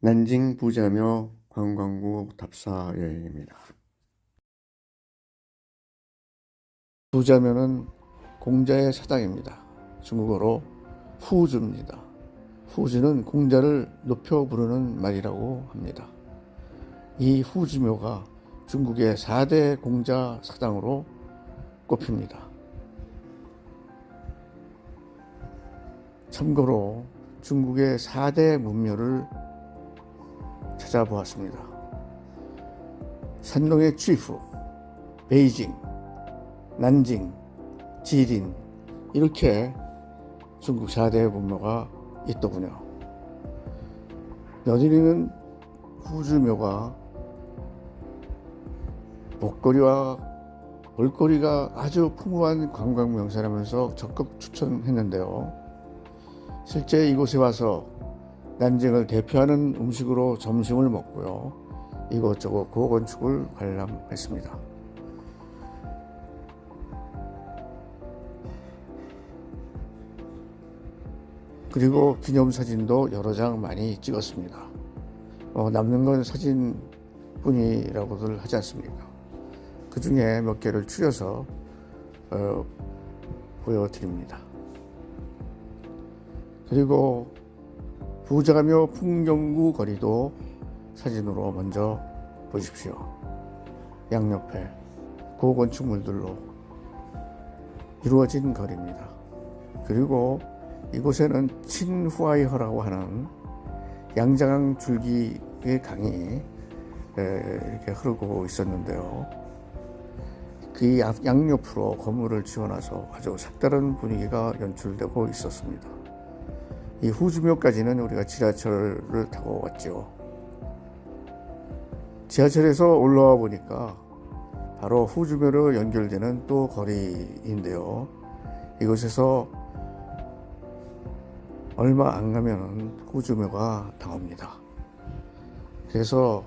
난징 부자묘 관광구 답사 여행입니다. 부자묘는 공자의 사당입니다. 중국어로 후주입니다. 후주는 공자를 높여 부르는 말이라고 합니다. 이 후주묘가 중국의 4대 공자 사당으로 꼽힙니다. 참고로 중국의 4대 문묘를 찾아보았습니다. 산동의 취후, 베이징, 난징, 지린 이렇게 중국 4대 문묘가 있더군요. 여진이는 후주묘가 먹거리와 볼거리가 아주 풍부한 관광 명소라면서 적극 추천했는데요. 실제 이곳에 와서 난징을 대표하는 음식으로 점심을 먹고요. 이것저것 고건축을 관람했습니다. 그리고 기념사진도 여러 장 많이 찍었습니다. 어, 남는 건 사진뿐이라고들 하지 않습니까? 그 중에 몇 개를 추려서 어, 보여드립니다. 그리고 부자가며 풍경구 거리도 사진으로 먼저 보십시오. 양옆에 고건축물들로 이루어진 거리입니다. 그리고 이곳에는 친후아이허라고 하는 양장강 줄기의 강이 이렇게 흐르고 있었는데요. 그 양옆으로 건물을 지어놔서 아주 색다른 분위기가 연출되고 있었습니다. 이 후주묘까지는 우리가 지하철을 타고 왔죠. 지하철에서 올라와 보니까 바로 후주묘로 연결되는 또 거리인데요. 이곳에서 얼마 안 가면 후주묘가 나옵니다. 그래서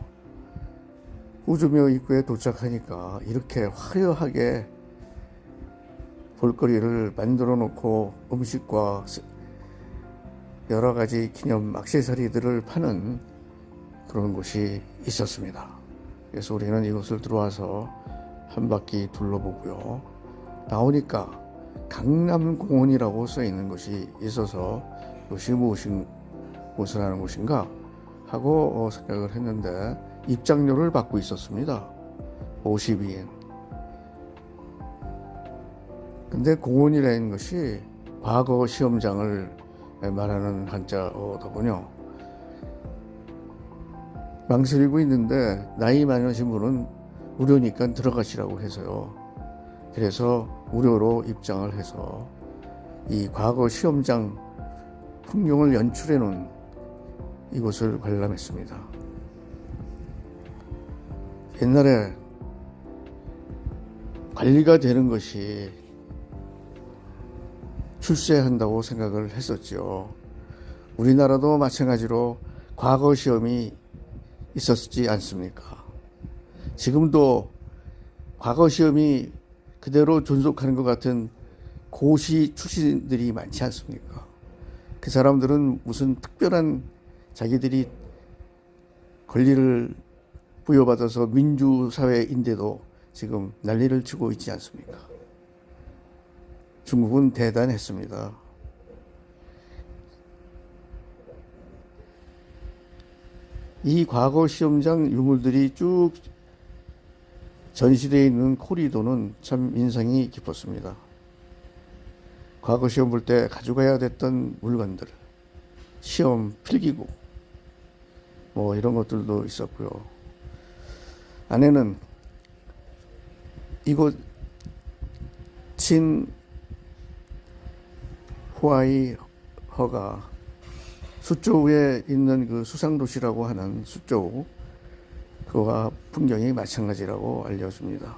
후주묘 입구에 도착하니까 이렇게 화려하게 볼거리를 만들어 놓고 음식과 여러 가지 기념 액세서리들을 파는 그런 곳이 있었습니다. 그래서 우리는 이곳을 들어와서 한 바퀴 둘러보고요. 나오니까 강남공원이라고 써 있는 곳이 있어서 이것이 무엇인 무엇을 하는 곳인가 하고 어, 생각을 했는데 입장료를 받고 있었습니다. 52엔. 근데 공원이라는 것이 과거 시험장을 말하는 한자어더군요. 망설이고 있는데 나이 많으신 분은 무료니까 들어가시라고 해서요. 그래서 무료로 입장을 해서 이 과거 시험장 풍경을 연출해 놓은 이곳을 관람했습니다. 옛날에 관리가 되는 것이 출세한다고 생각을 했었죠. 우리나라도 마찬가지로 과거 시험이 있었지 않습니까? 지금도 과거 시험이 그대로 존속하는 것 같은 고시 출신들이 많지 않습니까? 그 사람들은 무슨 특별한 자기들이 권리를 부여받아서 민주사회인데도 지금 난리를 치고 있지 않습니까? 중국은 대단했습니다. 이 과거 시험장 유물들이 쭉 전시되어 있는 코리도는 참 인상이 깊었습니다. 과거 시험 볼 때 가져가야 됐던 물건들, 시험 필기구, 뭐 이런 것들도 있었고요. 안에는 이곳 친 후아이 허가 수조에 있는 그 수상도시라고 하는 수조 그와 풍경이 마찬가지라고 알려줍니다.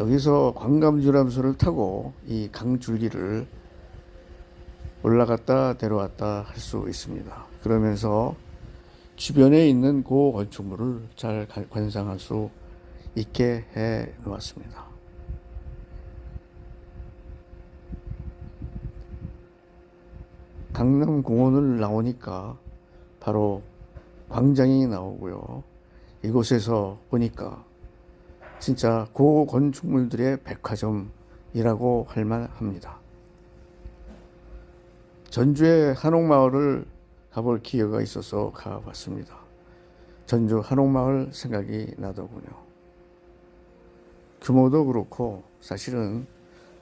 여기서 광감유람선을 타고 이 강줄기를 올라갔다 내려왔다 할 수 있습니다. 그러면서 주변에 있는 고 건축물을 잘 관상할 수 있게 해 놓았습니다. 강남공원을 나오니까 바로 광장이 나오고요. 이곳에서 보니까 진짜 고 건축물들의 백화점이라고 할 만합니다. 전주의 한옥마을을 가볼 기회가 있어서 가봤습니다. 전주 한옥마을 생각이 나더군요. 규모도 그렇고 사실은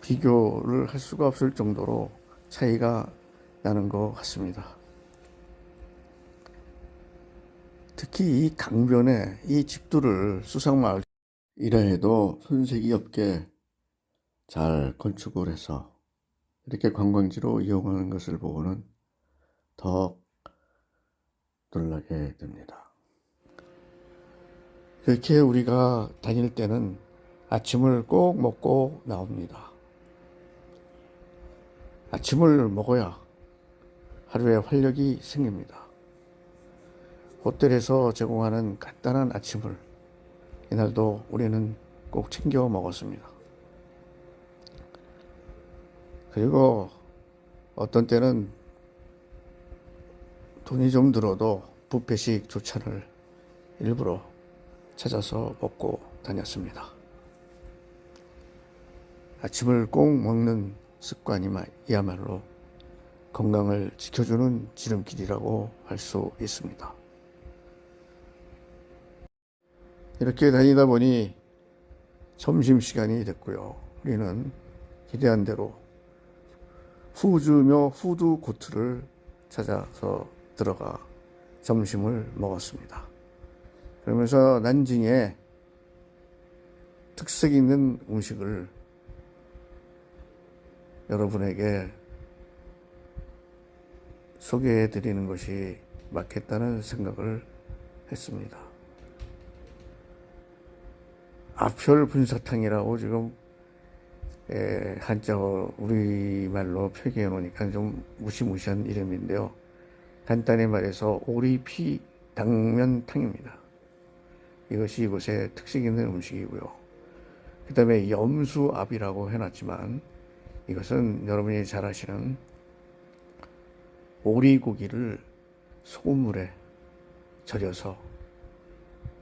비교를 할 수가 없을 정도로 차이가 나는 것 같습니다. 특히 이 강변에 이 집들을 수상마을 이라 해도 손색이 없게 잘 건축을 해서 이렇게 관광지로 이용하는 것을 보고는 더 놀라게 됩니다. 그렇게 우리가 다닐 때는 아침을 꼭 먹고 나옵니다. 아침을 먹어야 하루에 활력이 생깁니다. 호텔에서 제공하는 간단한 아침을 이날도 우리는 꼭 챙겨 먹었습니다. 그리고 어떤 때는 돈이 좀 들어도 뷔페식 조찬을 일부러 찾아서 먹고 다녔습니다. 아침을 꼭 먹는 습관이야말로 건강을 지켜주는 지름길이라고 할 수 있습니다. 이렇게 다니다 보니 점심시간이 됐고요. 우리는 기대한 대로 후주며 후드 코트를 찾아서 들어가 점심을 먹었습니다. 그러면서 난징의 특색 있는 음식을 여러분에게 소개해 드리는 것이 맞겠다는 생각을 했습니다. 아별 분사탕이라고 지금 에, 한자어 우리말로 표기해 놓으니까 좀 무시무시한 이름인데요. 간단히 말해서 오리피 당면탕입니다. 이것이 이곳의 특색 있는 음식이고요. 그 다음에 염수압이라고 해놨지만 이것은 여러분이 잘 아시는 오리고기를 소금물에 절여서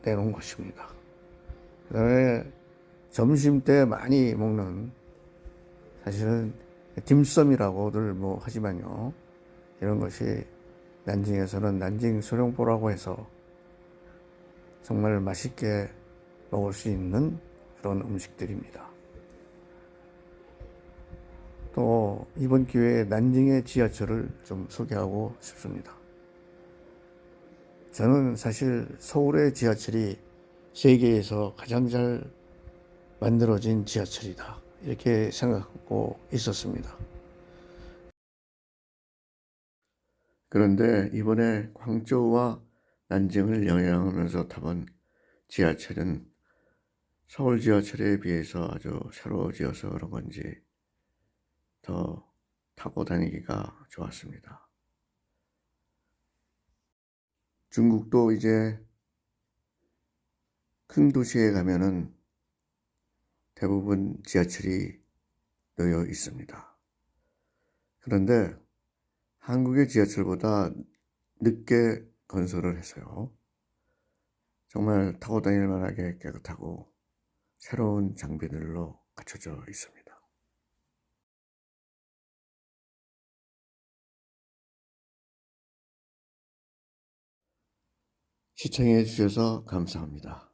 내놓은 것입니다. 그 다음에 점심 때 많이 먹는 사실은 딤섬이라고들 뭐 하지만요. 이런 것이 난징에서는 난징 소룡포라고 해서 정말 맛있게 먹을 수 있는 그런 음식들입니다. 또 이번 기회에 난징의 지하철을 좀 소개하고 싶습니다. 저는 사실 서울의 지하철이 세계에서 가장 잘 만들어진 지하철이다. 이렇게 생각하고 있었습니다. 그런데 이번에 광저우와 난징을 영향하면서 타본 지하철은 서울 지하철에 비해서 아주 새로워지어서 그런 건지 더 타고 다니기가 좋았습니다. 중국도 이제 큰 도시에 가면은 대부분 지하철이 놓여 있습니다. 그런데 한국의 지하철보다 늦게 건설을 해서요. 정말 타고 다닐 만하게 깨끗하고 새로운 장비들로 갖춰져 있습니다. 시청해 주셔서 감사합니다.